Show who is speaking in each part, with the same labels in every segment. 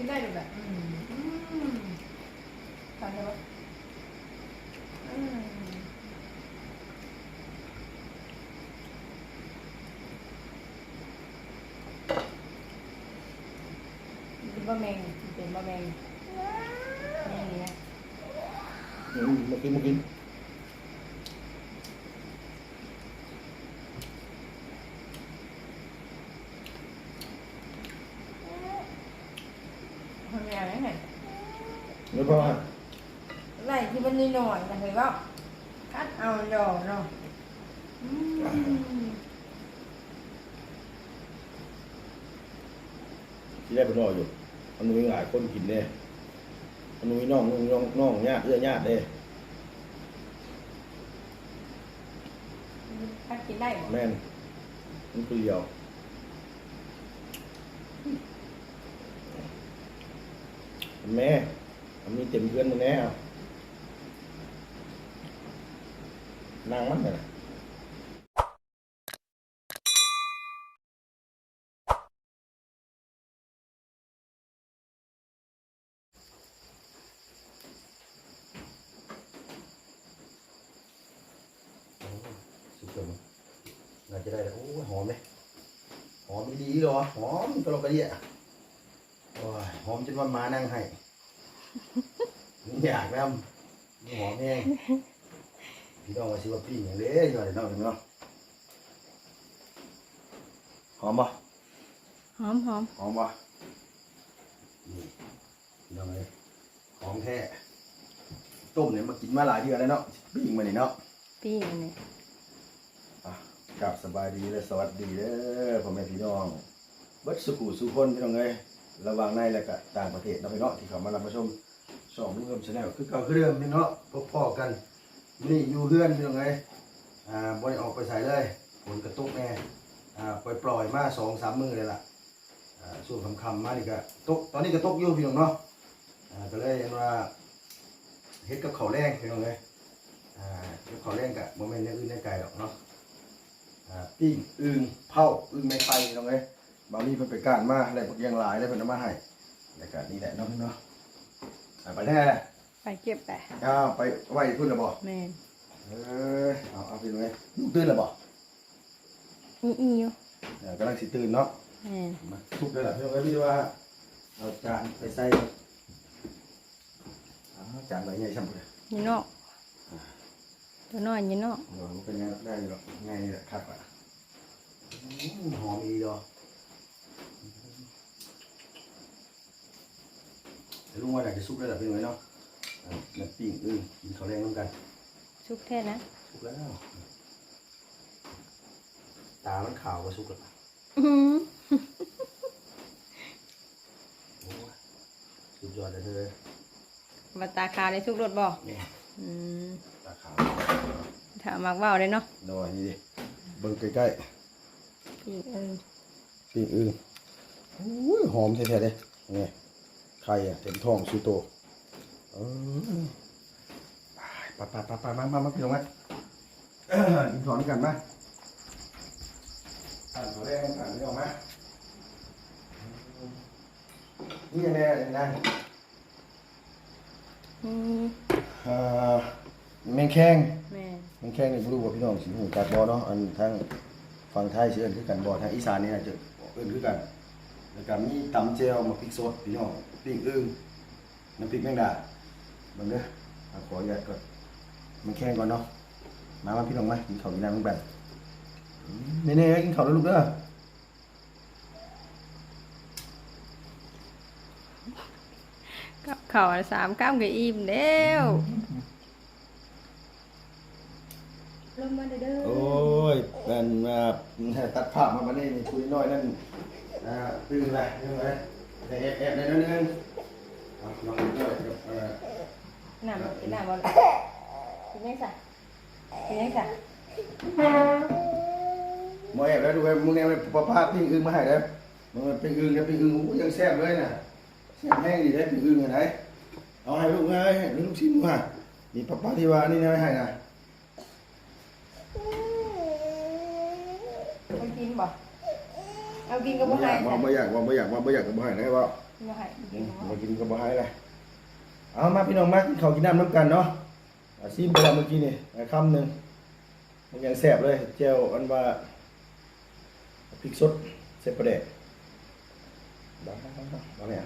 Speaker 1: กินได้ดูแบบอืมอืมทานได้ปะอืมกินบะแมงเป็นบะแมงแมงนี่นะ
Speaker 2: อืมมากินมากิน
Speaker 1: ทำยังไงเนี่ย
Speaker 2: แล้วก็ว่า
Speaker 1: ไล่ที่มันนี่หน่อยนะเห็นว่าคัดเอาดอกเนาะอืม
Speaker 2: ที่ได้ไปนออยู่มันมีหลายคนกินเด้มันมีน้องน้องน้องน้องญาติเอื้อญาติเด้
Speaker 1: คัดกินได้หมด
Speaker 2: แม่นมันคือเดียวแม่ มันมีเต็มเพื่อนมันแน่เอานางมันน่ะสุดยน่าจะได้แล้วโอ้หอมเลยหอมดีหรอหอมกระโลกกระเดียโอ้ยหอมจนว่ามานั่งให้ อยากนำหอมแห้งพี่น้องว่าสิว่าปิ้งอย่างเด้ยอดเนาะเนาะหอมปะ
Speaker 1: หอมหอม
Speaker 2: หอมปะนี่พี่น้องเลยหอมแท้ต้มเนี่ยมากินมาหลายเดือนแล้วเนาะปิ้งมานี่เนาะ
Speaker 1: ปีนนี่
Speaker 2: อะกลับสบายดีและสวัสดีเด้อพ่อแม่พี่น้องเบิดสุขุสุคนพี่น้องเอ้ยระหว่างในและก็ต่างประเทศเนาะพี่เนาะที่เขามารับมาชม ช่องลูกเอิมชาแนลคือเก่าคือเดิมพี่เนาะพบพ่อกันนี่อยู่เฮือนพี่น้องเอ้ยอ่าบ่ได้ออกไปใส่เลยฝนกระตุกแน่อ่าปล่อยปล่อยๆมาสองสามมือเลยล่ะอ่าช่วงค่ำมานี่ก็ตกตอนนี้ก็ตกอยู่พี่น้องเนาะอ่าก็เลยเห็นว่าเฮ็ดกับข้าวแรงพี่น้องเอ้ยอ่าเฮ็ดกับข้าวแรงก็บ่แม่นอย่างอื่นในไกลหรอกเนาะอ่าปิ้งอึ่งเผาอึ่งไม่ไฟตรงนี้บางทีเพิ่นไปก้านมาอะไรพวกอยังหลายแล้เพิ่นเอามาให้แล้วก็นี่แหละเนาะพี่เนาะอ่า ไปแน่
Speaker 1: ไปเก็บไป
Speaker 2: อ้าวไปไหวพุ่นแล้วบ่
Speaker 1: แม่น
Speaker 2: เออเอาเอาพี่น้องเอ้ยลูกตื่นแล้วบ่
Speaker 1: อีอีอยู่
Speaker 2: เออกำลังสิตื่นเนาะ
Speaker 1: แม่น
Speaker 2: มาทุบเลยล่ะพี่น้องเอ้ยพี่ว่าเอาจานไปใส่อ้าวจานใบใหญ่ช่ำเลย
Speaker 1: ยีนอกตัวน้อยยีนอก
Speaker 2: เออมันเป็นไงได้อยู่หรอกง่ายนี่แหละครับอะอืมหอมอีดอกเดี๋ยว ลุงว่าอยากจะซุปได้หรอพี่น้องเอ้ยเนาะอ่าน้ำปิ้งอึ่งกินข้าวแรงน้ำกัน
Speaker 1: ชุกแท้นะ
Speaker 2: สุกแล้ว ตามันขาวก็สุกแล้ว
Speaker 1: อื้อหือ
Speaker 2: โอ้ยสุดยอดเลยเธอ
Speaker 1: มาตาขาวในชุกรถบ่
Speaker 2: นี่
Speaker 1: อืม
Speaker 2: ตาขาว
Speaker 1: ถ้ามักว่าวเลยเนาะ
Speaker 2: หน่อยนี่ดิเบิ่งใกล้
Speaker 1: ปีกเออ
Speaker 2: ๆปิ้งอึ่งโอ้ยหอมแท้ๆเลยนี่ไข่อะเต็มท้องสุโตเออไปไปไปไปมามามาพี่น้องมาเอ้อกินข้าวด้วยกันมาอ่านข้าวแรกอ่านพี่น้องมานี่แน่ๆนะ
Speaker 1: อืม
Speaker 2: อ่าแมงแข้ง
Speaker 1: แม่น
Speaker 2: แมงแข้งนี่บ่รู้ว่าพี่น้องสิฮู้จักบ่เนาะอันทางฝั่งไทยสิเอิ้นคือกันบ่ทางอีสานนี่น่าจะเอิ้นคือกันแล้วก็มีตำแจ่วมาพริกสดพี่น้อง ปิ้งอึ่งน้ำพริกแมงดาเบิ่งเด้อเอาขออนุญาตก่อนแมงแข้งก่อนเนาะมามาพี่น้องมากินข้าวกินน้ำนำกันอืมแน่ๆกินข้าวแล้วลูกเด้อ
Speaker 1: กับข้าวสามก้ามก็อิ่มแล้วลงมาเด้อ
Speaker 2: โอ้ยนั่นมาตัดภาพมาบัดนี้นี่คุยน้อยนั่นอ่าตื่นแล้วเรื่องอะไร แต่แอบๆได้นนึงเอาลองดูด้วยกับเอ่อ
Speaker 1: น้ำบ่กินน้ำบ่ล่ะกินยังซะกินยังซะ
Speaker 2: หมอแอบแล้วดูไปมึงเนี่ยปลาปลาปิ้งอึ่งมาให้แล้วมันเป็นอึ่งเนี่ยเป็นอึ่งโอ้ยังแซ่บเลยน่ะแซ่บแห้งดีได้เป็นอึ่งยังไงเอาให้ลูกไงให้ลูกชิมมานี่ปลาปลาที่ว่านี่นะไม่ให้นะ
Speaker 1: ไปกินบ่ เอากินกับ
Speaker 2: บ่
Speaker 1: บ่
Speaker 2: อ
Speaker 1: ให้
Speaker 2: ยากว่าบ่อยากว่าบ่อยากว่าบ่อยากก็บ่ให้นะว่า
Speaker 1: บ่ให้กินกับบ่
Speaker 2: มากินก็บ่ให้เลยเอามาพี่น้องมากินข้าวกินน้ำน้ำกันเนาะอาซีมไปแล้วเมื่อกี้นี่ไอ้คำหนึ่งมันยังแซ่บเลยเจียวอันว่าพริกสดเสร็จประเดะบ้าบ้าเนี่ย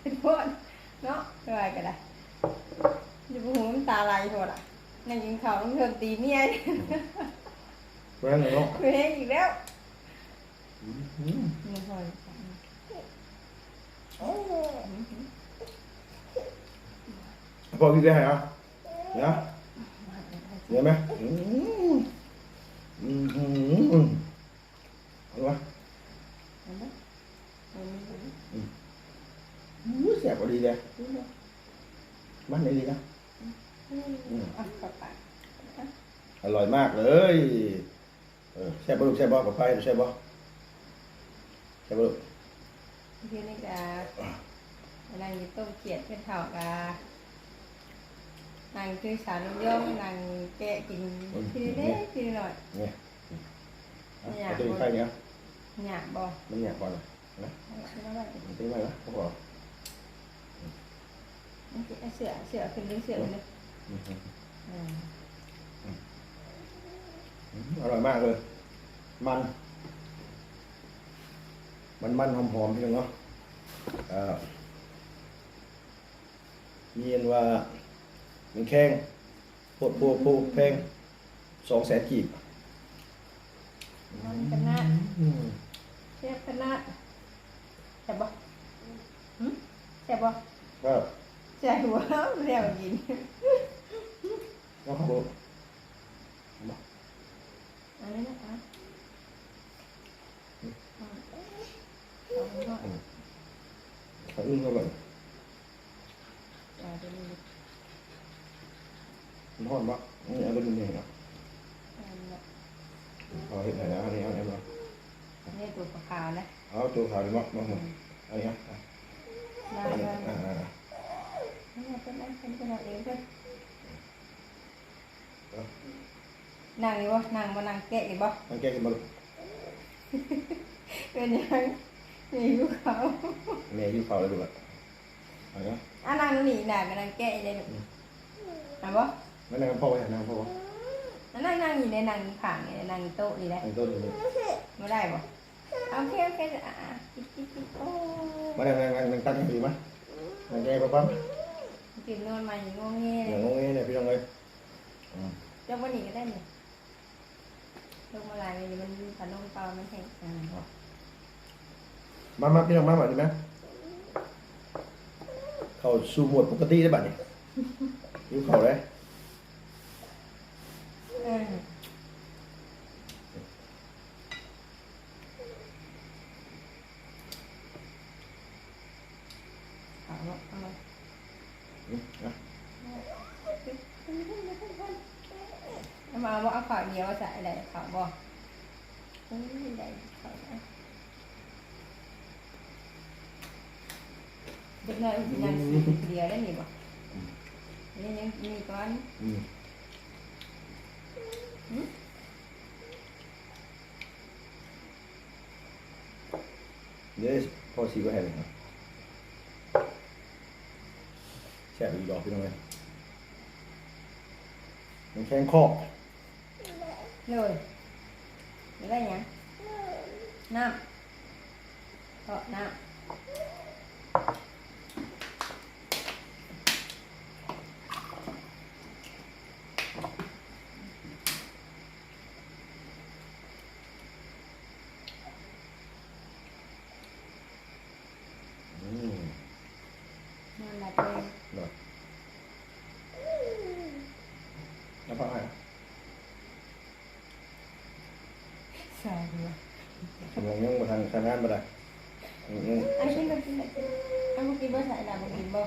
Speaker 1: เป็นพนเนาะสบายก็ได้อยู่บ่หูน้ำตาไหลโทษอะนั่งกินข้าวต้องเทินตีเมีย
Speaker 2: เพราะฉะนั้นเนาะ
Speaker 1: คือเฮ็ดอีกแล้ว
Speaker 2: อืม
Speaker 1: นี่พอ
Speaker 2: พอพี่ได้เหรอเนี่ยเห็นไหมอืมอืมอืมอืมเอาวะอู้แซ่บพอดีเลยมันได้ดีนะ
Speaker 1: อ
Speaker 2: ร่อยมากเลยเออแซ่บบ่ลูกแซ่บบ่กับไฟแซ่บบ่ แซ่บบ่ลูก
Speaker 1: เดี๋ยวนี้ก็นั่งอยู่ต้มเขียดเป็นเท่ากานั่งคือสารลำยองนั่งแกะกินทีเล็กทีหน่อย
Speaker 2: เนี่ยเอา
Speaker 1: เนี่ย
Speaker 2: เอาตัวนี้ไฟเนี่ย
Speaker 1: หยาบบ่
Speaker 2: มันเนี่ยก่อนเลยนะ
Speaker 1: เอาแล้วว่า
Speaker 2: มันตีไว้นะพอ
Speaker 1: มันสิเอาเสือเสือขึ้นดึงเสือเลย
Speaker 2: อืม
Speaker 1: อืม
Speaker 2: อืมอร่อยมากเลย มัน มันมันหอมหอมๆพี่น้องเนาะอ่าเย็นว่ามันแข้งโพดโพดโพดแพงสองแสนกีบ
Speaker 1: มันกันนะ
Speaker 2: อืม
Speaker 1: เสียบกันนะแซ่บบ่หึแซ่บบ่
Speaker 2: ก็
Speaker 1: แซ่บหัวแล้วกิน
Speaker 2: แล้วครับผม
Speaker 1: อันนี้นะคะอืม เอาไปก่อน
Speaker 2: ขอบคุณครับผม
Speaker 1: เอาไปนี่
Speaker 2: มันหอมปะนี่เอาตัวนี้เนาะ
Speaker 1: เอาไปนี่
Speaker 2: พอ เห็นไหนแล้วอันนี้เอาไหนมา
Speaker 1: อันนี้ตัวขาวๆนะ
Speaker 2: เอาตัวขาวดีมั้งมาหมดอันนี้อะ
Speaker 1: ได้
Speaker 2: อันนี้
Speaker 1: ได้
Speaker 2: อ่า
Speaker 1: ได้
Speaker 2: อ่า
Speaker 1: นี่เป็นนั่งเป็นขนาดเองเพิ่นนั่งอยู่บ่นั่งบ่นั่งแกะอยู่บ่
Speaker 2: มันแก้กันมา
Speaker 1: เป็นยังมีอยู่เขา
Speaker 2: แม่ยิ้มเฝ้าเลยดูแบบอันนี้
Speaker 1: อะนั่งนี่น่ะก็นั่งแกะอยู่ได้ลูกอะบ่
Speaker 2: ไม่นั่งพ่อไว้นั่งพ่อไว้
Speaker 1: อันนั่งนั่งอยู่ในนั่งข้างนี่นั่งโต๊ะนี่แหละ
Speaker 2: อันต้นนี้
Speaker 1: บ่ได้บ่โอเคโอเคอะอะกิ๊กกิ๊กกิ๊กโอ้
Speaker 2: มานั่งนั่งนั่งนั่งตั้งดีมั้ยนั่งแก้ปั๊บปั๊บ
Speaker 1: กินนอนมาอย่างงงเงี้
Speaker 2: อย่างงงงี้เนี่ยพี่น้องเลย
Speaker 1: จะวันนี้ก็ได้เนี่ยลงมาลายเลยมันขนมเปล่ามันแห้งอ่า
Speaker 2: มามาพี่น้องมาแบบนี้ไหมเข้าสู่โหมดปกติได้บัดนี้ยิ้มเข่าเลย
Speaker 1: เออเอาละเอาละ
Speaker 2: อืมอะ
Speaker 1: เอามาว่าเอาขาวเดียวใส่ได้ขาวบ่เอ้ยได้ขาวนะ เด็กน้อยมันยังสีเดียวได้นี่บ่นี่ยังมีก้อน
Speaker 2: อืมเดี๋ยวพอสีไว้ให้เลยครับแช่ไปอีกดอกพี่น้องเลยมันแข็งคอ
Speaker 1: เลยนี่ได้ยังน้ำเกาะน้ำ
Speaker 2: อืม
Speaker 1: นั่นแหละเป็น
Speaker 2: ดอกแล้วพักให้
Speaker 1: ใส่หัว
Speaker 2: สมองยังมาทางทางงานมาได้ยัง
Speaker 1: อันนี้กินก็กินได้กินอันนี้กินบ่ใส่ละบ่กินบ่ใ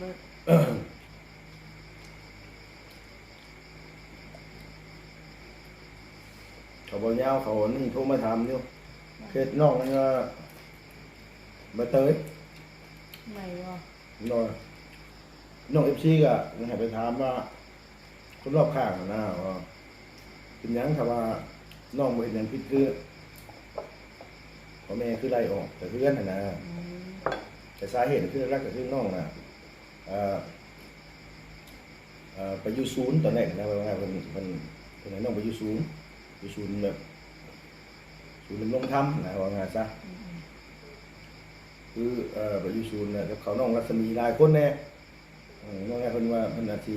Speaker 1: เบิด
Speaker 2: เขาบอกยาวเขานี่โทรมาถามอยู่เคสนอกนี่ก็มาเตย
Speaker 1: ไม่บ่
Speaker 2: น้องน้องเอฟซีก็ยังให้ไปถามว่าคนรอบข้างน่ะนะว่าเป็นหยังถ้าว่าน้องบ่เห็นหยังผิดคือพ่อแม่คือไล่ออกแต่เพื่อนน่ะนะ
Speaker 1: อืม
Speaker 2: แต่สาเหตุคือแรกก็คือน้องน่ะเอ่อเอ่อ ไปอยู่ศูนย์ตอนแรกนะว่าเพิ่นเพิ่นเพิ่นให้น้องไปอยู่ศูนย์อยู่ศูนย์แบบศูนย์ดำรงธรรมนะว่าไงซะ
Speaker 1: อืม
Speaker 2: คือเอ่อไปอยู่ศูนย์เนี่ยเขาน้องรัศมีหลายคนแน่เออน้องแน่เพิ่นว่าเพิ่นอาชี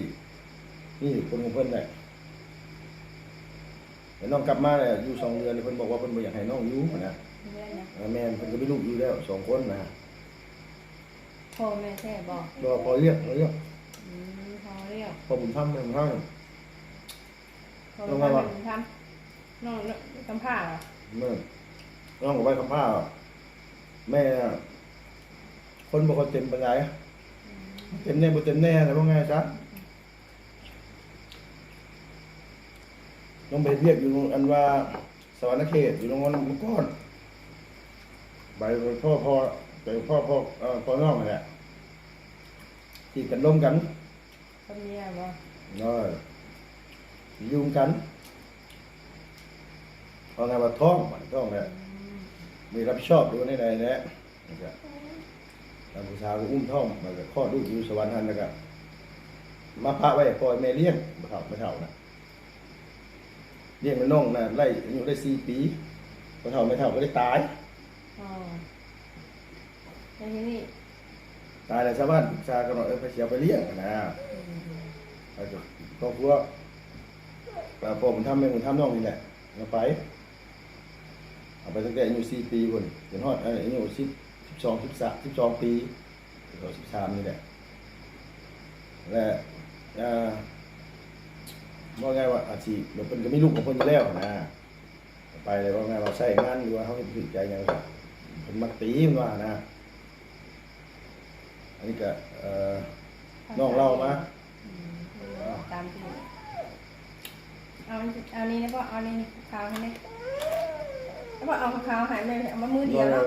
Speaker 2: นี่คนของเพิ่นแหละแต่น้องกลับมาเนี่ยอยู่สองเดือนเพิ่นบอกว่าเพิ่นบ่อยากให้น้องอยู่นะ
Speaker 1: เพื่อนนะ
Speaker 2: เออแม่นเพิ่นก็มีลูกอยู่แล้วสองคนนะ
Speaker 1: พ่อแม่แท้บอก
Speaker 2: รอพอเรียกเรียก
Speaker 1: อืมพอเรียก
Speaker 2: พอผมทำแม่ผมทำ
Speaker 1: พอ
Speaker 2: ลง
Speaker 1: ทำ
Speaker 2: มา
Speaker 1: ให้
Speaker 2: วะ
Speaker 1: ผมทำน้องกำผ้าเหรอ
Speaker 2: เมื่อน้องก็ไปคำผ้าแม่น่ะคนบ่ค่อยเต็มปานใด
Speaker 1: อืม
Speaker 2: เต็มแน่บ่เต็มแน่แต่ว่าไงซะน้องไปเรียกอยู่อันว่าสวรรณเขตอยู่โรงงานมังกรไปพ่อพ่อ ไปพ่อพ่อเอ่อพ่อน้องนั่นแหละที่กันร่วมกัน
Speaker 1: คนเนี้ยบ่
Speaker 2: เนาะยุ่งกันเอาไงว่าท้องมันท้องแหละ
Speaker 1: อืม
Speaker 2: มีรับผิดชอบดูในใดแหละนะครับทางผู้ชายก็อุ้มท้องมาก็คลอดลูกอยู่สวรรค์นั่นแล้วก็มาพระไว้ปล่อยแม่เลี้ยงบ่เฒ่าไม่เฒ่านะเลี้ยงมันน้องน่ะไล่อายุได้สี่ปีบ่เฒ่าไม่เฒ่าก็ได้ตาย
Speaker 1: อ๋อ แล้วทีนี้
Speaker 2: ตายแล้วชาวบ้านปรึกษากันว่าเออไปเสียไปเลี้ยงนะ
Speaker 1: อืม
Speaker 2: แล้วก็ครอบครัวแต่พ่อผมทำแม่ผมทำน้องนี่แหละเอาไปเอาไปตั้งแต่อายุสี่ปีคนจนฮอดอายุสิบสิบสองสิบสามสิบสองปีสิบสองสิบสามนี่แหละและว่าไงว่าอาชีพเดี๋ยวเป็นก็มีลูกของคนอยู่แล้วนะไปเลยว่าไงว่าใส่งานหรือว่าเขาเห็นผิดใจยังไงเป็นมักตีมันว่านะ อันนี้ก็เอ่อน้องเล่ามา
Speaker 1: อืมตามที่เอาเอานี่นะพ่อเอานี่นี่ขาวให้ไหมแล้วพ่อเอาขาวหายเลยเอามามือเดียวเนาะ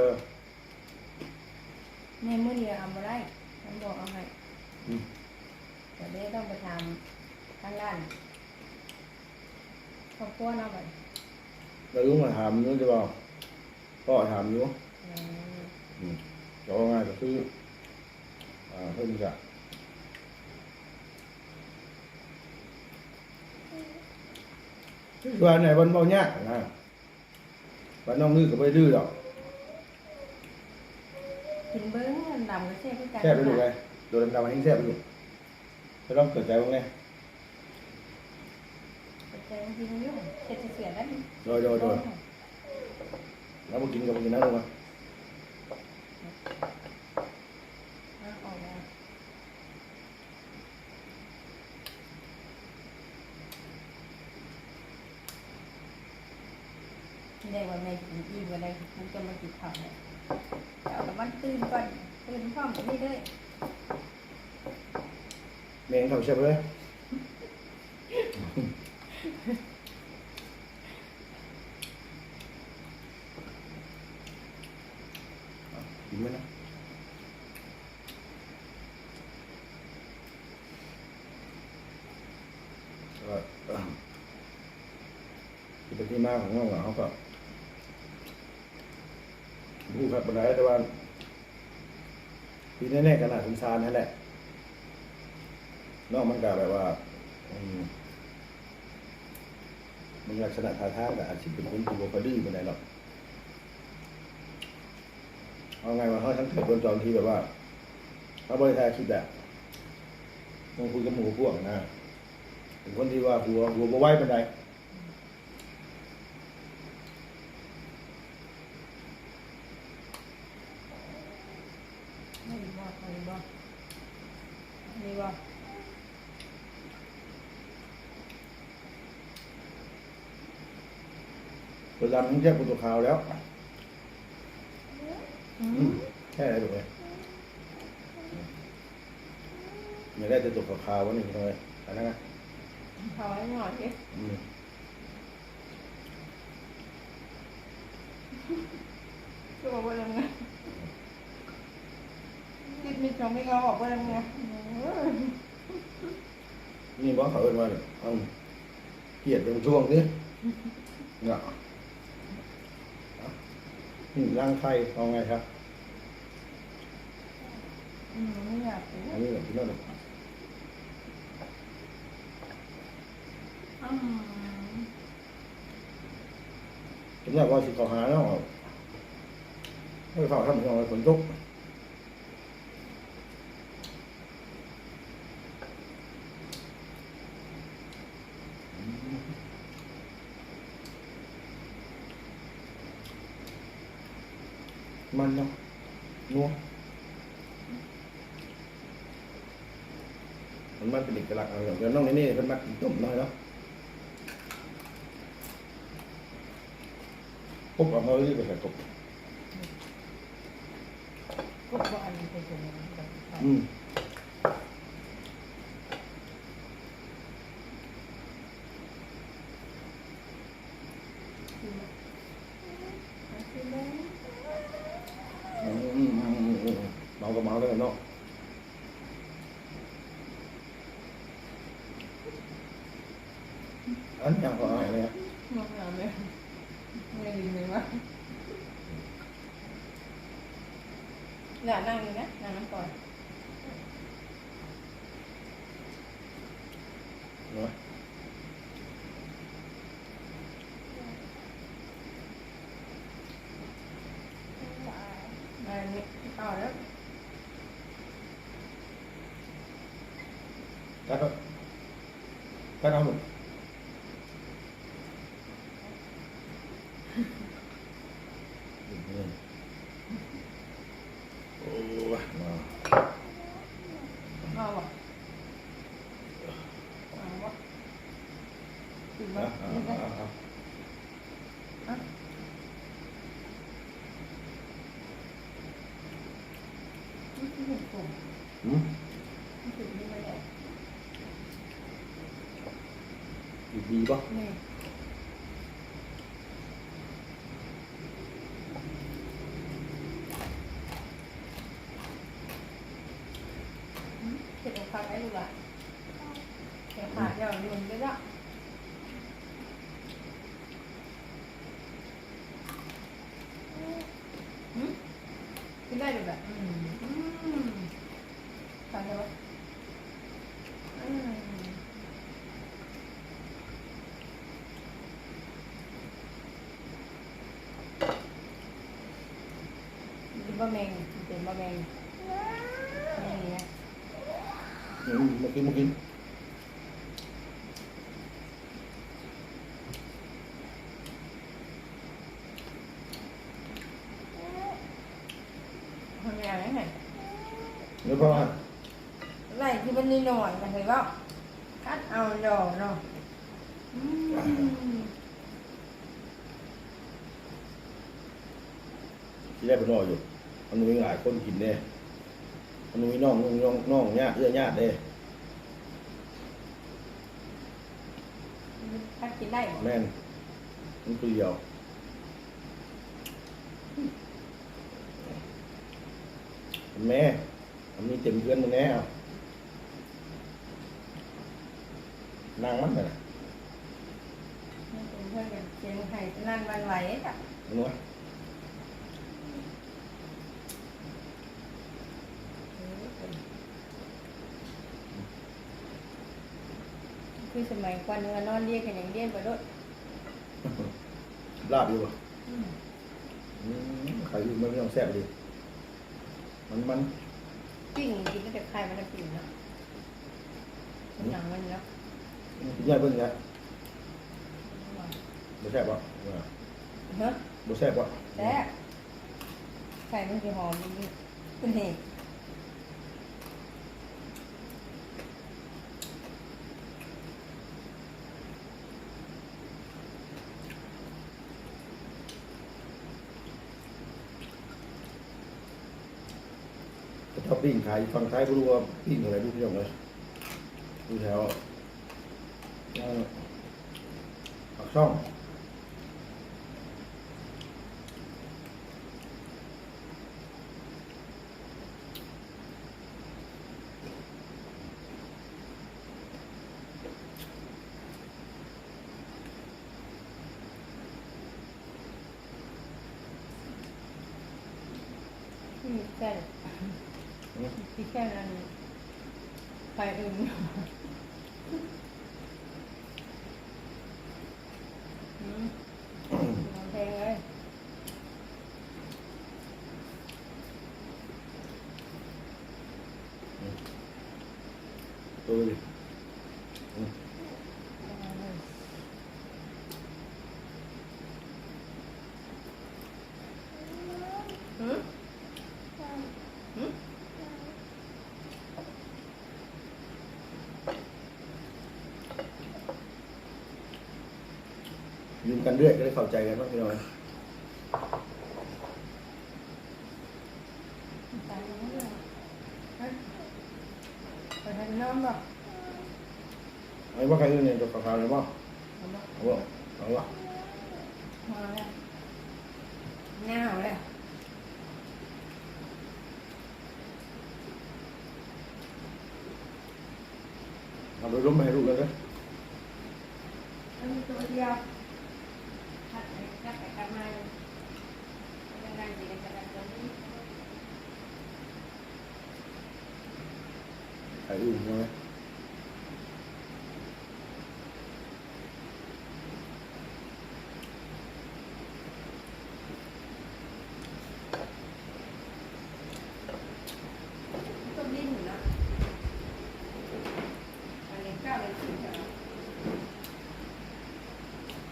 Speaker 1: ในมือเดียวเอามาได้ฉันบอกเอาให้
Speaker 2: อืม
Speaker 1: แต่เดี๋ยวต้องไปทำทางด้านครอบครัวเนาะไป
Speaker 2: แล้วลุงมาถามนู้นจะบอกพ่อถามอยู่
Speaker 1: อืม
Speaker 2: อืมจะว่าไงก็คืออ่าเพิ่นจะว่าไหนวันเบาเนี้ยากนะวันน้องมือก็ไม่ดื้อหรอก
Speaker 1: กินเบิ้งมันดำก็แซ่บคือ กัน
Speaker 2: แซ่บไปดูไงโดนดำๆมันยิ่งแซ่บไปดูไม่ต้องเกิดใจบ้างไง
Speaker 1: ใจมันกินอยุ่งเจ็ดเสียได้
Speaker 2: โดยโดยโดยแล้วมากินกับมากินน้ำลงมา
Speaker 1: เอาออกมา ได้วันไหนกินอีวันไหนมันจะมากินข้าวเนี่ยเอาแต่มันตื่นก่อนตื่นพร้อมกันนี่เลย
Speaker 2: แมงเขาแซ่บเลยกินไหมนะก็เอิ่มที่เป็นที่มาของน้องเขาก็ รู้ครับปัญหาแต่ว่าที่แน่ๆก็น่าสงสารนั่นแหละนองมันก็แบบว่ามันลักษณะท่าทางก็อาจจะเป็นคนที่บ่ค่อยดื้อปานหรอกเอาไงว่าเขาทั้งเกิดบนจอมที่แบบว่าเขาบริษัทคิดแบบต้องคุยกับหมู่พวกนะเป็นคนที่ว่าหัวหัวบ่ไหวปาน
Speaker 1: ไม่บอกไม่บอกไม่บอก
Speaker 2: เวลามันแยกเป็นตัวขาวแล้ว
Speaker 1: อื
Speaker 2: อื
Speaker 1: ม
Speaker 2: มแค่ไหนถูกไหมอยากได้แต่ตัวขาวๆวะนี่ทำไมอันนั้นนะ
Speaker 1: เขาให้หน่อยดิ
Speaker 2: อืม
Speaker 1: ก็บอกว่ายังไงคิดมีจงไม่เอาออกว่ายังไงเออ
Speaker 2: นี่บอกเขาเอิ้นว่าเนี่ยเอาเกลียดเป็นช่วงนี้เนี่ยเอา นี่ร่างไข่เอาไงครับ
Speaker 1: อืมไม่อยากกิน
Speaker 2: อันนี้แบบที่นั่นน่ะ
Speaker 1: อืม
Speaker 2: ผมอยากว่าสิเขาหาแล้วเอาไม่เขาทำยังไงฝนตก มันเนาะนัวมันมันเป็นเอกลักษณ์อะไรอย่างเดียวน้องนี่นี่เป็นมัดต้มน้อยเนาะปุ๊บออกมาเลยไปใส่กบ
Speaker 1: ก็บอกอันนี้เป็นตัวนี้แบบ
Speaker 2: อืม
Speaker 1: กินได้
Speaker 2: อืมอืมอืมอืมอืมเมาก็เมาเลยเนาะอันยังก็อะไรเนี่ย
Speaker 1: มองเราเลยไม่ดีเลยวะ อย่านั่งนี่นะนั่งน้ำก่อน
Speaker 2: เนาะ
Speaker 1: อันนี้ต่อแล้ว
Speaker 2: กัดเอากัดเอาหนุ่มอืมโอ้ยมา
Speaker 1: เอาวะเอาวะกินไหม
Speaker 2: อะอะ
Speaker 1: กินไหม
Speaker 2: อะอะ
Speaker 1: อะนี่คือเห็ดผม
Speaker 2: อืม
Speaker 1: นี่คือนี่ไม่ได้
Speaker 2: ดีดีป่ะ
Speaker 1: นี่เห็ดของฟังไอ้ลูกอะเดี๋ยวขาดเดี๋ยวหนุนก็ได้หืมกินได้ดูแบบอืมอืมฟังได้ปะอืม กินบะแมง กินบะแมงนี่นะ
Speaker 2: อืมมากินมากิน
Speaker 1: คนงานไหนไหน
Speaker 2: เดี๋ยวพ่ออะ
Speaker 1: ไรที่มันนี่หน่อยกันเลยว่าคัดเอาดอกเนาะอืม
Speaker 2: ที่ได้ไปนอนอยู่ มันมีหลายคนกินเนี่ยมันมีน้องน้องน้องน้องญาติเอื้อญาติเด้
Speaker 1: คัดกินได้บ่
Speaker 2: แม่นมันคือเดียวแม่มันมีเต็มเพื่อนมันแน่เอานางมันน่ะ
Speaker 1: เป็นเพื่อนกันเชียงไห้นั่นบางไหลอะ
Speaker 2: นัว
Speaker 1: คือสมัยก่อนเนื้อนอนเรียกกันอย่างเรียนไปด้วย
Speaker 2: ลาบอยู่ป่ะอืมใครอยู่มันไม่ต้องแซ่บดีมันมัน
Speaker 1: ปิ้งกินก็จะคลายมันจะปิ้งเนาะมันหนังมันเนาะ
Speaker 2: ย่าเพิ่งนะบ่แซ่บป่ะ
Speaker 1: เนาะ
Speaker 2: บ่แซ่บป่ะ
Speaker 1: แต่ไข่มันจะหอมมันเป็นเหตุ
Speaker 2: ชอบปิ้งขายฝั่งท้ายบ่รู้ว่าปิ้งอะไรดูพี่น้องเลยดูแถวปากช่อง
Speaker 1: อืมแค่ ที่แค่นั้นไปอื่นอืมนอนแพงเลย
Speaker 2: ตัวดิ
Speaker 1: หืมหืม
Speaker 2: ยืม กันเรื่อยก็ได้เข้าใจกันบ้างพี่น้อย
Speaker 1: ตายแล้วเนี่ยฮะไปทานน้ำบ่
Speaker 2: ไอ้ว่าใครเงินเนี่ยจะขาวๆเลยบ้าง
Speaker 1: เอาบ่
Speaker 2: เอาบ่เอาบ่
Speaker 1: มาแล้วหนาวแล้ว
Speaker 2: เอาไปล้มมาให้ลูกเลยนะ
Speaker 1: อันนี้ตัวเดียว คัดไปคัดไปคัดมาเลยยังไงดีกันจะตัวนี้
Speaker 2: ไอ้อื่นใช่ไหม
Speaker 1: ตัวดิ้นอยู่นะอันนี้ก้าวเลยสิจ้ะ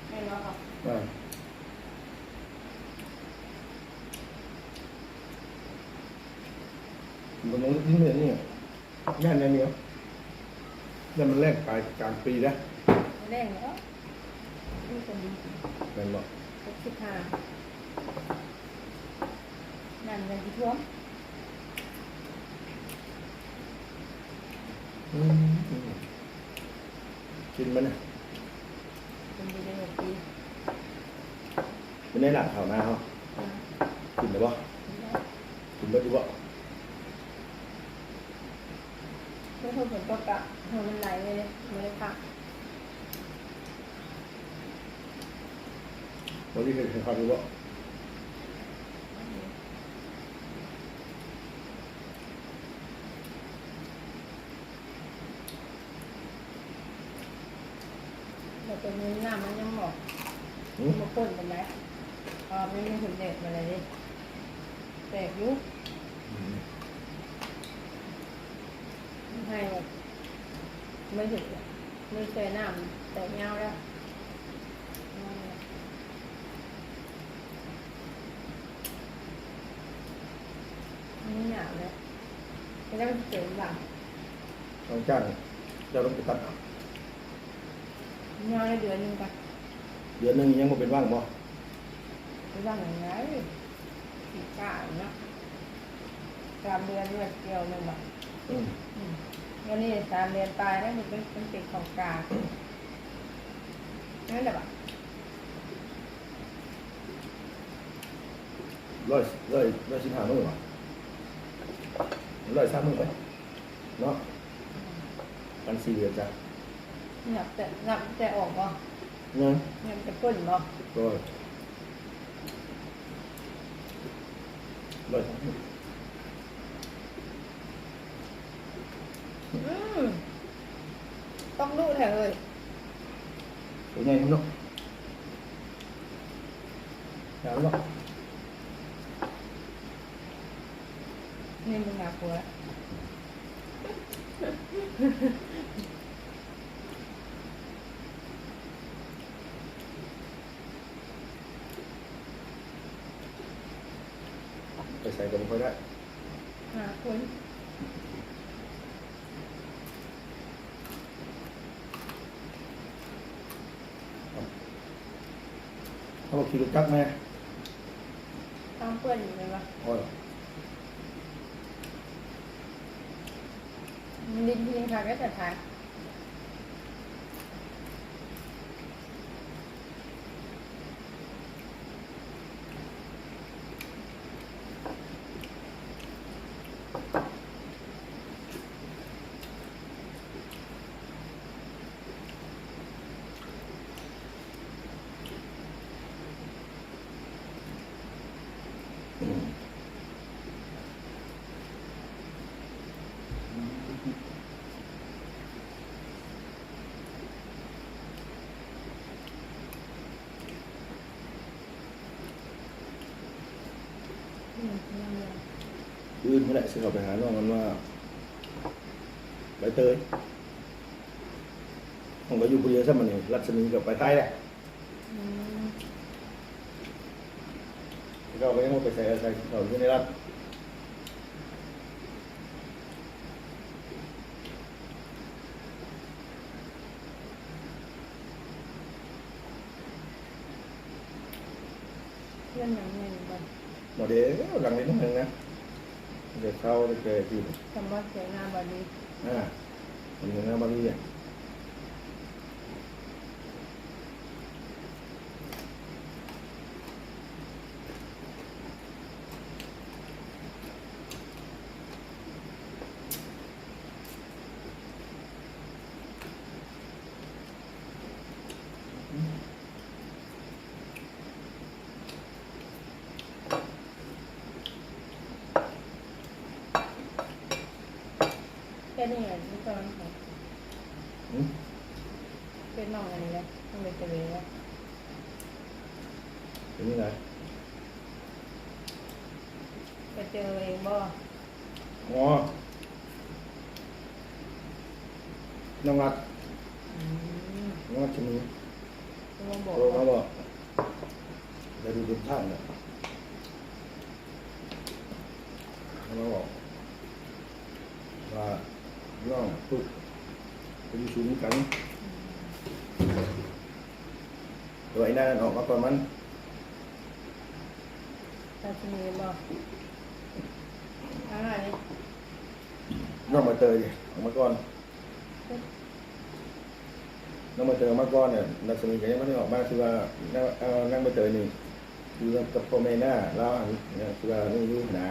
Speaker 1: ไม่รอหรอก
Speaker 2: อ่า มันต้องทิ้งเลยนี่งานอะไรเนี่ยนั่นมันแรกปลายกลางปีนะ
Speaker 1: แรงเนาะนี่ตัวนี้
Speaker 2: แม่นบอก
Speaker 1: หกสิบห้านั่นเป็นที่ท่วม
Speaker 2: อืมกินมันนะ
Speaker 1: เป็นดีเลยปี
Speaker 2: มันได้หลักข่าวหน้าเขากินหรือเปล่ากินได้ดีบ่
Speaker 1: เมื่อฝนตกอะหัวมันไหลเลยไม่ได้พัก
Speaker 2: วันนี้เคยเห็นข่าวดีบ่
Speaker 1: แต่ตัวนี้หน้ามันยังบอก
Speaker 2: อื
Speaker 1: มั
Speaker 2: ม
Speaker 1: นมาพ่นเป็นไรพอไม่มีหุ่นเด็กมาเลยดิแตกอยุก
Speaker 2: อืม
Speaker 1: ให้ไม่ถึงไม่เคยน้ามันแตกเงาแล้วนี่หนาวเลยไม่ได้มันเจ็บหลัง
Speaker 2: ต้องจ้างจ้าต้องไปตัดเอา
Speaker 1: เงาได้เดือนหนึ่งกัน
Speaker 2: เดือนหนึ่งยังบ่เป็นว่างบ่
Speaker 1: ไม่ว่าอย่างไรสีกาเนาะกลางเดือนเลือดเกี่ยวหนึ่งแบบ
Speaker 2: อืม
Speaker 1: อืม วันนี้สามเดือนตายแล้วมันเป็นเป็นติดของกลางนั่นแหละปะ
Speaker 2: ร้อยร้อยร้อยสิบห้ามื้อบ่ร้อยสามมื้อไปเนาะกันสี่เดือนจ้ะ
Speaker 1: หนับแต่หนับแต่ออกบ่
Speaker 2: เนาะ
Speaker 1: หนับแต่ก้นบ่
Speaker 2: ร้อยร้อยสามมื้อ
Speaker 1: อืม ต้องรู้แถวเลย
Speaker 2: ตัวใหญ่ครับเนาะยาวเนาะ
Speaker 1: นี่มึงหนักหัว
Speaker 2: ไปใส่กันค่อยได้
Speaker 1: หาคน
Speaker 2: เขาบอกขี่รถ จักรไหม
Speaker 1: ต้องเปื้อนอยู่เลยปะ
Speaker 2: โอ้ย
Speaker 1: มันดินทีค่ะก็จะถ่าย
Speaker 2: อื่นเมื่อไหร่ซึ่งเราไปหาน้องมันว่าใบเตยผมก็อยู่คนเดียวใช่ไหมนี่รัชนีกับไปไทยแหละ
Speaker 1: อืม
Speaker 2: เราไปยังไม่ไปใส่อะไรเราอยู่ในรัฐ
Speaker 1: เพื่อนหนังหนึ่งบ่
Speaker 2: หมดเดี๋ยวหลังนี้นิดนึงนะ เดี๋ยวเข้าไปเจอที่
Speaker 1: คำว่าเสียงหน้าบอดี
Speaker 2: อ่ามันเหมือนกับบางทีอะ
Speaker 1: แค่นี้แหละที่ตอนนั้นของ
Speaker 2: อืม
Speaker 1: เป็นน้องอะไรเลยต้องไปเจอเลย
Speaker 2: เป็นยังไง
Speaker 1: ไปเจอเองบ่
Speaker 2: อ๋อน้องรัด
Speaker 1: อืม
Speaker 2: น้องรัดชนี
Speaker 1: ต้องมาบ
Speaker 2: โท
Speaker 1: อก
Speaker 2: รมาบอกเดี๋ยวดูดูท่านเนี่ยมาบอกว่าน้องปึ๊กไปอยู่ศูนย์กันตัวไอ้นั่นออกมาก่อนมัน
Speaker 1: ราชินีบอกอะไรนี่
Speaker 2: น้องมาเตยดิออกมาก่อนน้องมาเตยออกมาก่อนเนี่ยนักสมิงก็ยังไม่ได้ออกมาคือว่านั่งเอานั่งมาเตยนี่คือกับพ่อแม่หน้าเราอันเนี่ยคือว่านี่อยู่หนา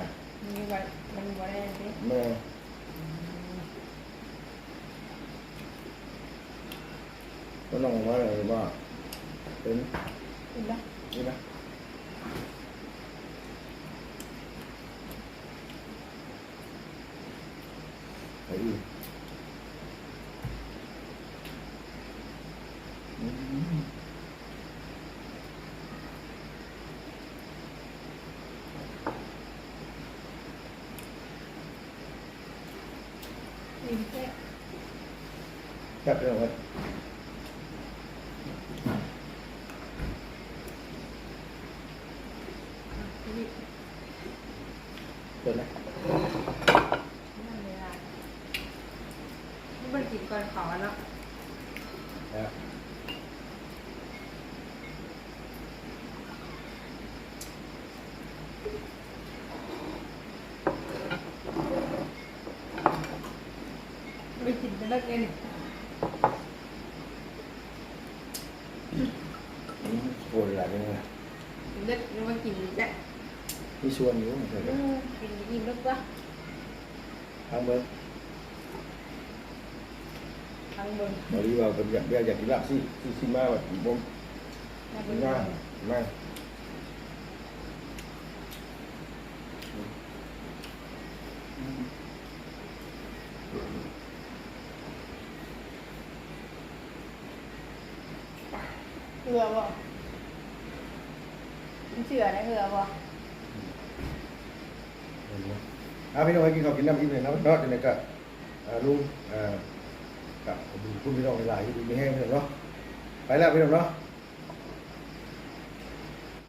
Speaker 1: มีวันมันบ่ได้สิ
Speaker 2: แม่ก็น้องว่าอะไรว่าเป็น
Speaker 1: เห็นปะ
Speaker 2: นี่นะ ไอ้อีอืม
Speaker 1: ยิ้มแค่
Speaker 2: แค่เรื่องว่า
Speaker 1: นี่
Speaker 2: เดินนะ
Speaker 1: นั่นเวลานี่มันกินก่อนเขาอะเนาะ
Speaker 2: นะ
Speaker 1: ไปกินจะเลิกเอง
Speaker 2: อืมปวดหลังยังไง
Speaker 1: เลิกนี่มากินจ้ะ
Speaker 2: มีส่วนอยู่เหมือนกัน
Speaker 1: อืมกินอิ่มแล้วปะ
Speaker 2: ทางเบิ้ง
Speaker 1: ทางบน
Speaker 2: บริว่าเป็นอยากอยากกินลาบสิสิสิมาแบบบ่
Speaker 1: หน้าบ
Speaker 2: ไม่
Speaker 1: น
Speaker 2: น่ามา
Speaker 1: เหือบ่มันเชื่อได้เหือบ่
Speaker 2: อ่าีน้ำอีกหนข้าวกินน้ำอิ่มเลยนะเนาะจังได๋ก็อ่าลุงกับคุณพี่น้องหลายที่ดูไม่แห้งเลยเนาะไปแล้วพี่น้องเนาะ